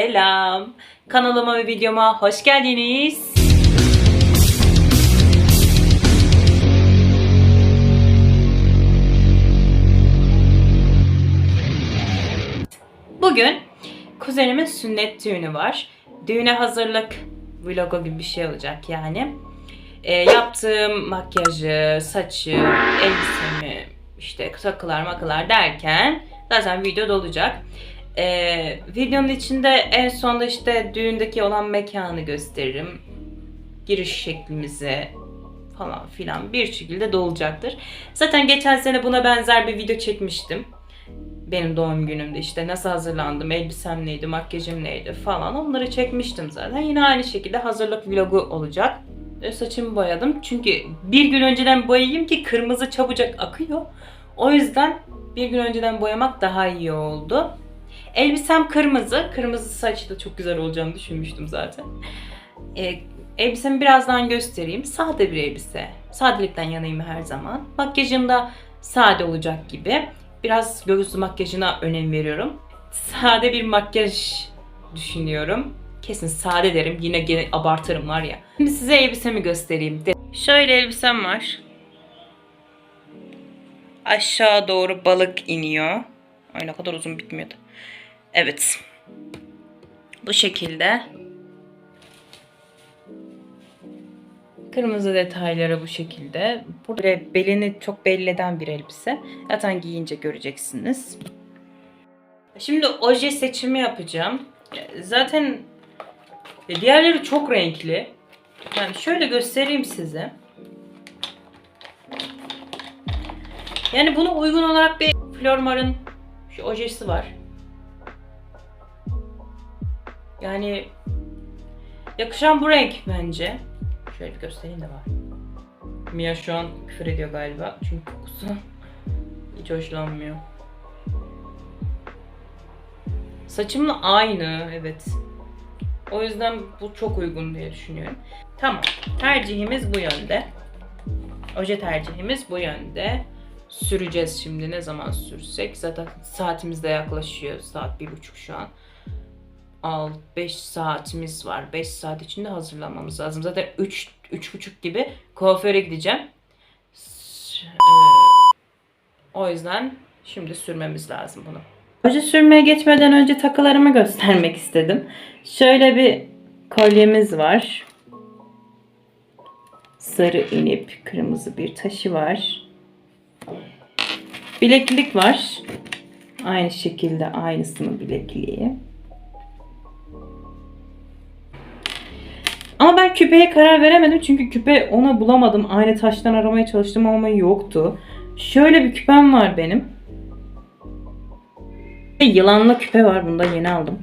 Selam. Kanalıma ve videoma hoş geldiniz. Bugün kuzenimin sünnet düğünü var. Düğüne hazırlık vlogu gibi bir şey olacak yani. Ee, yaptığım makyajı, saçı, elbisemi, işte takılar makılar derken zaten video olacak. Ee, videonun içinde en sonda işte düğündeki olan mekanı gösteririm. Giriş şeklimizi falan filan bir şekilde dolacaktır. Zaten geçen sene buna benzer bir video çekmiştim. Benim doğum günümde işte nasıl hazırlandım, elbisem neydi, makyajım neydi falan onları çekmiştim zaten. Yine aynı şekilde hazırlık vlogu olacak. Saçımı boyadım çünkü bir gün önceden boyayayım ki kırmızı çabucak akıyor. O yüzden bir gün önceden boyamak daha iyi oldu. Elbisem kırmızı. Kırmızı saçlı çok güzel olacağını düşünmüştüm zaten. E, elbisemi birazdan göstereyim. Sade bir elbise. Sadelikten yanayım her zaman. Makyajım da sade olacak gibi. Biraz göğüslü makyajına önem veriyorum. Sade bir makyaj düşünüyorum. Kesin sade derim. Yine gene abartırım var ya. Şimdi size elbisemi göstereyim. Şöyle elbisem var. Aşağı doğru balık iniyor. Ay ne kadar uzun bitmiyordu. Evet. Bu şekilde. Kırmızı detayları bu şekilde. Burada belini çok belli eden bir elbise. Zaten giyince göreceksiniz. Şimdi oje seçimi yapacağım. Zaten diğerleri çok renkli. Yani şöyle göstereyim size. Yani buna uygun olarak bir Flormar'ın şu ojesi var. Yani yakışan bu renk bence. Şöyle bir göstereyim de var. Mia şu an küfür ediyor galiba. Çünkü kokusu hiç hoşlanmıyor. Saçımla aynı evet. O yüzden bu çok uygun diye düşünüyorum. Tamam. Tercihimiz bu yönde. Oje tercihimiz bu yönde. Süreceğiz şimdi. Ne zaman sürsek. Zaten saatimiz de yaklaşıyor. Saat bir buçuk şu an. Al 5 saatimiz var. 5 saat içinde hazırlanmamız lazım. Zaten 3 üç buçuk gibi kuaföre gideceğim. Eee, o yüzden şimdi sürmemiz lazım bunu. Oje sürmeye geçmeden önce takılarımı göstermek istedim. Şöyle bir kolyemiz var. Sarı inip kırmızı bir taşı var. Bileklik var. Aynı şekilde aynısının bilekliği. Ama ben küpeye karar veremedim çünkü küpe ona bulamadım. Aynı taştan aramaya çalıştım ama yoktu. Şöyle bir küpem var benim. Yılanlı küpe var. Bunu da yeni aldım.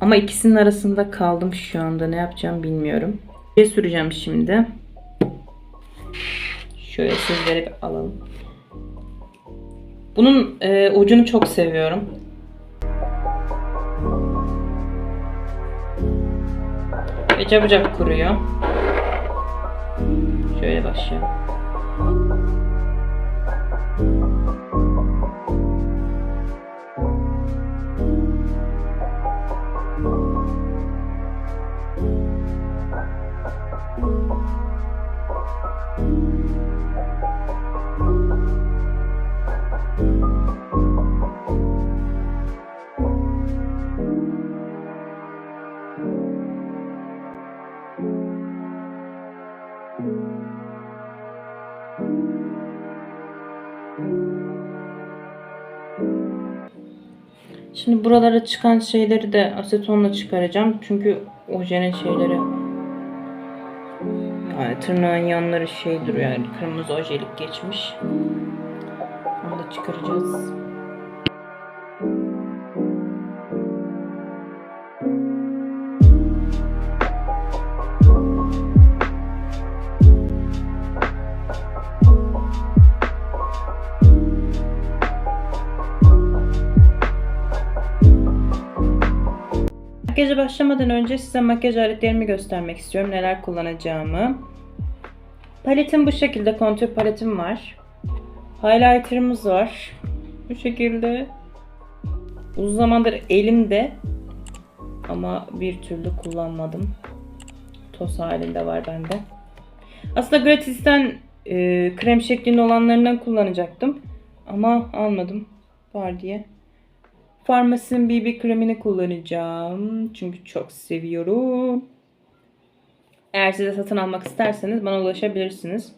Ama ikisinin arasında kaldım şu anda. Ne yapacağım bilmiyorum. Bir süreceğim şimdi. Şöyle sizlere bir alalım. Bunun e, ucunu çok seviyorum. Ve çabucak kuruyor. Şöyle başlayalım. Şimdi buralara çıkan şeyleri de asetonla çıkaracağım. Çünkü ojenin şeyleri yani tırnağın yanları şey duruyor yani kırmızı ojelik geçmiş. Onu da çıkaracağız. Makyaja başlamadan önce size makyaj aletlerimi göstermek istiyorum. Neler kullanacağımı. Paletim bu şekilde. Kontür paletim var. Highlighter'ımız var. Bu şekilde. Uzun zamandır elimde ama bir türlü kullanmadım. Toz halinde var bende. Aslında gratisten e, krem şeklinde olanlarından kullanacaktım. Ama almadım. Var diye. Farmasinin BB kremini kullanacağım. Çünkü çok seviyorum. Eğer siz de satın almak isterseniz bana ulaşabilirsiniz.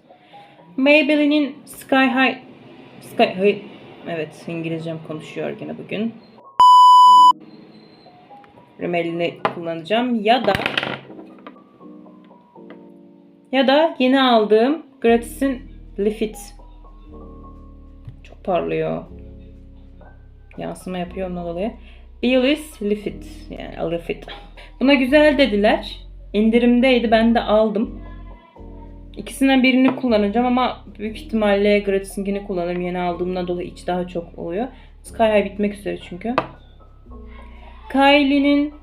Maybelline'in Sky High Sky High Evet İngilizcem konuşuyor yine bugün. Rimelini kullanacağım. Ya da ya da yeni aldığım Gratis'in Lifit. Çok parlıyor. Yansıma yapıyor ondan dolayı. Baileys Lifit. Yani Lifit. Buna güzel dediler. İndirimdeydi. Ben de aldım. İkisinden birini kullanacağım ama büyük ihtimalle Gratis'inkini kullanırım. Yeni aldığımdan dolayı iç daha çok oluyor. Sky High bitmek üzere çünkü. Kylie'nin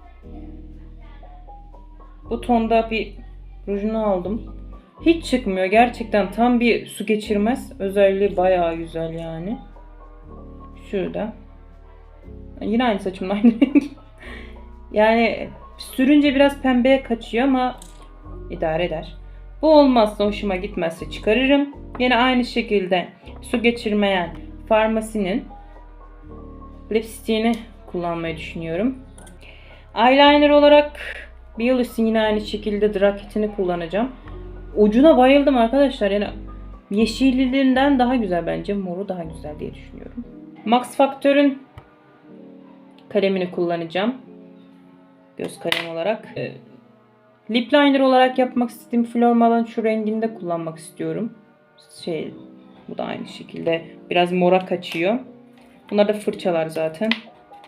bu tonda bir rujunu aldım. Hiç çıkmıyor. Gerçekten tam bir su geçirmez. Özelliği bayağı güzel yani. Şurada. Yine aynı saçımın aynı renk. yani sürünce biraz pembeye kaçıyor ama idare eder. Bu olmazsa hoşuma gitmezse çıkarırım. Yine aynı şekilde su geçirmeyen farmasinin lipstick'ini kullanmayı düşünüyorum. Eyeliner olarak Biolis'in yine aynı şekilde Draket'ini kullanacağım. Ucuna bayıldım arkadaşlar. Yani yeşilliğinden daha güzel bence. Moru daha güzel diye düşünüyorum. Max Factor'ın kalemini kullanacağım. Göz kalem olarak. Ee, lip liner olarak yapmak istediğim Flormal'ın şu renginde kullanmak istiyorum. Şey, bu da aynı şekilde biraz mora kaçıyor. Bunlar da fırçalar zaten.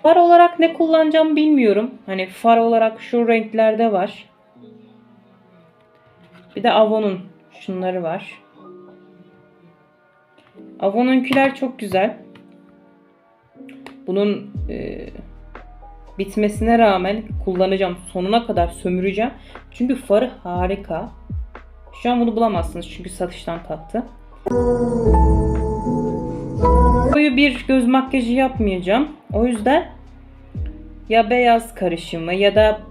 Far olarak ne kullanacağım bilmiyorum. Hani far olarak şu renklerde var. Bir de Avon'un şunları var. Avon'unkiler çok güzel. Bunun e, bitmesine rağmen kullanacağım. Sonuna kadar sömüreceğim. Çünkü farı harika. Şu an bunu bulamazsınız çünkü satıştan kalktı. Koyu bir göz makyajı yapmayacağım. O yüzden ya beyaz karışımı ya da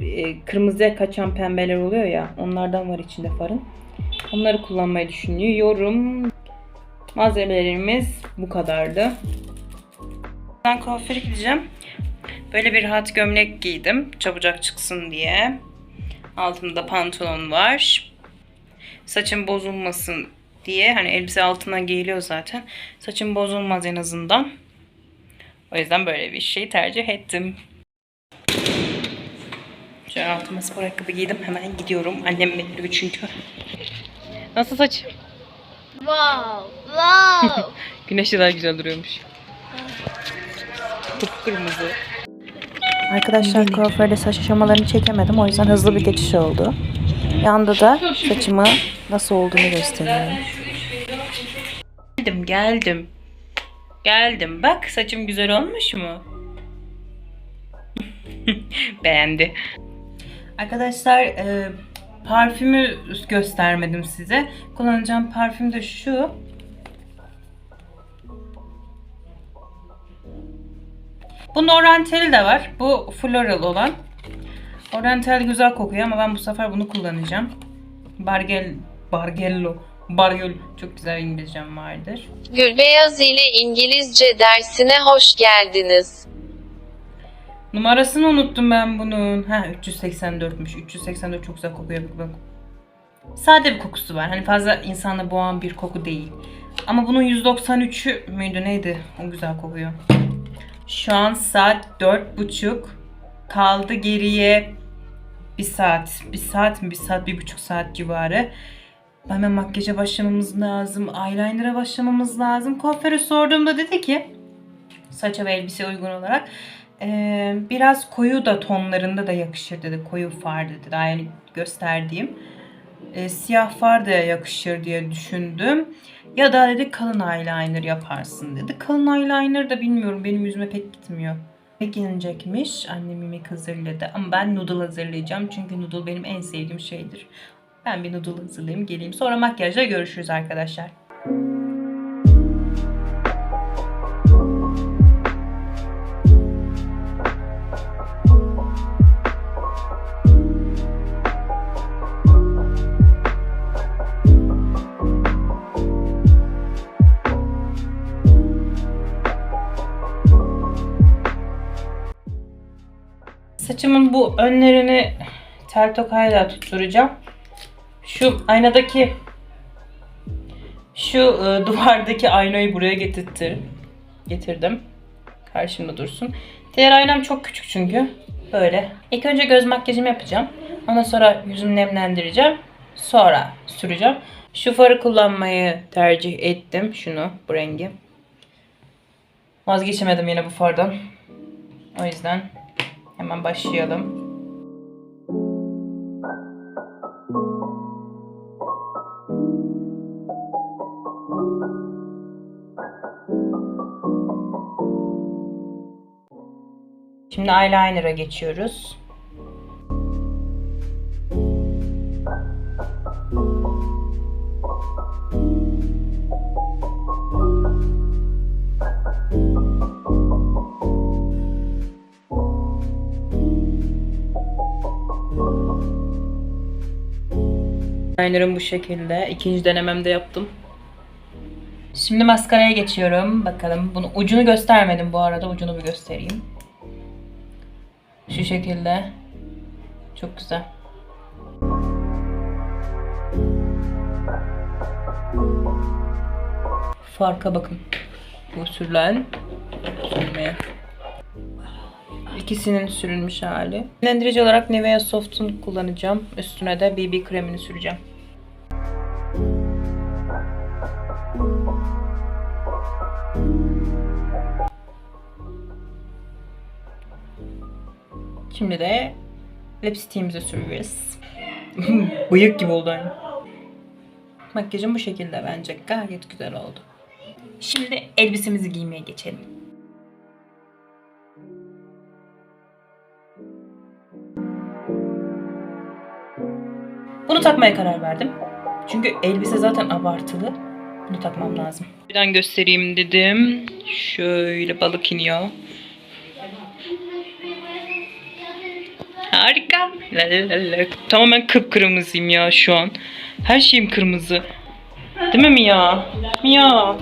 e, kırmızıya kaçan pembeler oluyor ya onlardan var içinde farın. Onları kullanmayı düşünüyorum. Malzemelerimiz bu kadardı. Ben kuaföre gideceğim. Böyle bir rahat gömlek giydim. Çabucak çıksın diye. Altımda pantolon var. Saçım bozulmasın diye. Hani elbise altına giyiliyor zaten. Saçım bozulmaz en azından. O yüzden böyle bir şey tercih ettim. Şöyle altıma spor ayakkabı giydim. Hemen gidiyorum. Annem bekliyor çünkü. Nasıl saç? Wow, wow. Güneşte daha güzel duruyormuş. Kıpkırmızı. Arkadaşlar kuaförde saç aşamalarını çekemedim. O yüzden hızlı bir geçiş oldu. Yanda da saçımı nasıl olduğunu gösteriyorum. Geldim geldim. Geldim. Bak saçım güzel olmuş mu? Beğendi. Arkadaşlar e, parfümü göstermedim size. Kullanacağım parfüm de şu. Bunun oryantali de var. Bu floral olan. Oriental güzel kokuyor ama ben bu sefer bunu kullanacağım. Bargel, Bargello, Bargel çok güzel İngilizcem vardır. Gülbeyaz ile İngilizce dersine hoş geldiniz. Numarasını unuttum ben bunun. Ha 384'müş. 384 çok güzel kokuyor. Bak, bak. Sade bir kokusu var. Hani fazla insanla boğan bir koku değil. Ama bunun 193'ü müydü neydi? O güzel kokuyor. Şu an saat 4.30. Kaldı geriye bir saat. Bir saat mi? Bir saat, bir buçuk saat civarı. Hemen makyaja başlamamız lazım. Eyeliner'a başlamamız lazım. Kuaföre sorduğumda dedi ki saça ve elbise uygun olarak ee, biraz koyu da tonlarında da yakışır dedi. Koyu far dedi. Daha yeni gösterdiğim. Ee, siyah far da yakışır diye düşündüm. Ya da dedi kalın eyeliner yaparsın dedi. Kalın eyeliner da bilmiyorum benim yüzüme pek gitmiyor. Yemek yenecekmiş. Annem yemek hazırladı. Ama ben noodle hazırlayacağım. Çünkü noodle benim en sevdiğim şeydir. Ben bir noodle hazırlayayım geleyim. Sonra makyajla görüşürüz arkadaşlar. Saçımın bu önlerini tel tokayla tutturacağım. Şu aynadaki şu e, duvardaki aynayı buraya getirttim. Getirdim. Karşımda dursun. Diğer aynam çok küçük çünkü. Böyle. İlk önce göz makyajımı yapacağım. Ondan sonra yüzümü nemlendireceğim. Sonra süreceğim. Şu farı kullanmayı tercih ettim. Şunu, bu rengi. Vazgeçemedim yine bu fardan. O yüzden hemen başlayalım. Şimdi eyeliner'a geçiyoruz. Eyeliner'ım bu şekilde. İkinci denememde yaptım. Şimdi maskaraya geçiyorum. Bakalım. Bunu ucunu göstermedim bu arada. Ucunu bir göstereyim. Şu şekilde. Çok güzel. Farka bakın. Bu sürülen sürmeye. İkisinin sürülmüş hali. Nemlendirici olarak Nivea Soft'un kullanacağım. Üstüne de BB kremini süreceğim. Şimdi de lipstickimizi sürüyoruz. Bıyık gibi oldu aynı. Makyajım bu şekilde bence gayet güzel oldu. Şimdi elbisemizi giymeye geçelim. Bunu takmaya karar verdim. Çünkü elbise zaten abartılı. Bunu takmam lazım. Birden göstereyim dedim. Şöyle balık iniyor. Harika. La la la. Tamamen kıpkırmızıyım ya şu an. Her şeyim kırmızı. Değil mi Mia? Mia.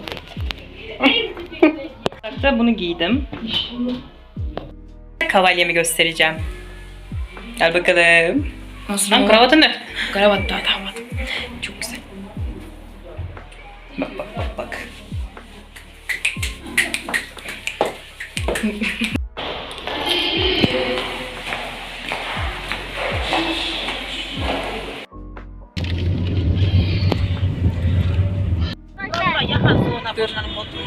Hatta bunu giydim. Kavalyemi göstereceğim. Gel bakalım. Nasıl Lan oldu? kravatın ne? Kravat da damat. Çok güzel. Bak bak bak bak. প্রতিষ্ঠানের মতো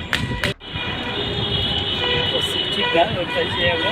ঠিক না ওইটা আমরা।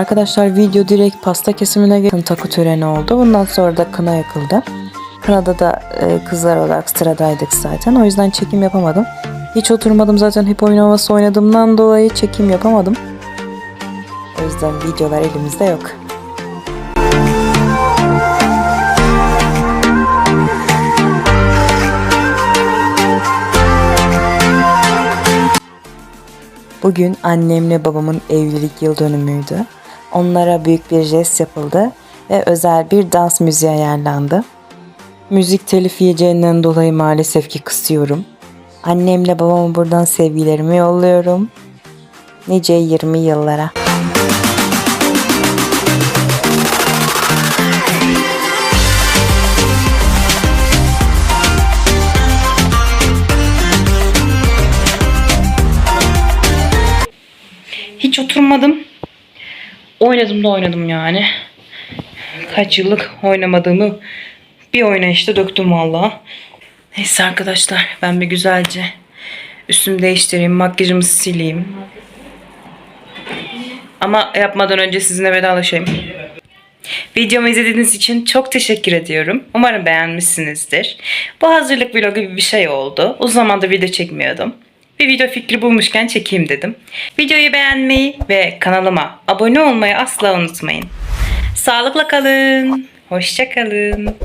Arkadaşlar video direkt pasta kesimine geçti. Takı töreni oldu. Bundan sonra da kına yakıldı. Kınada da e, kızlar olarak sıradaydık zaten. O yüzden çekim yapamadım. Hiç oturmadım zaten hep oyun havası oynadığımdan dolayı çekim yapamadım. O yüzden videolar elimizde yok. Bugün annemle babamın evlilik yıl dönümüydü. Onlara büyük bir jest yapıldı ve özel bir dans müziği ayarlandı. Müzik telif yiyeceğinden dolayı maalesef ki kısıyorum. Annemle babama buradan sevgilerimi yolluyorum. Nice 20 yıllara. Hiç oturmadım. Oynadım da oynadım yani. Kaç yıllık oynamadığımı bir oynayışta döktüm valla. Neyse arkadaşlar ben bir güzelce üstümü değiştireyim, makyajımı sileyim. Ama yapmadan önce sizinle vedalaşayım. Videomu izlediğiniz için çok teşekkür ediyorum. Umarım beğenmişsinizdir. Bu hazırlık vlogu gibi bir şey oldu. Uzun zamandır video çekmiyordum. Bir video fikri bulmuşken çekeyim dedim. Videoyu beğenmeyi ve kanalıma abone olmayı asla unutmayın. Sağlıkla kalın. Hoşça kalın.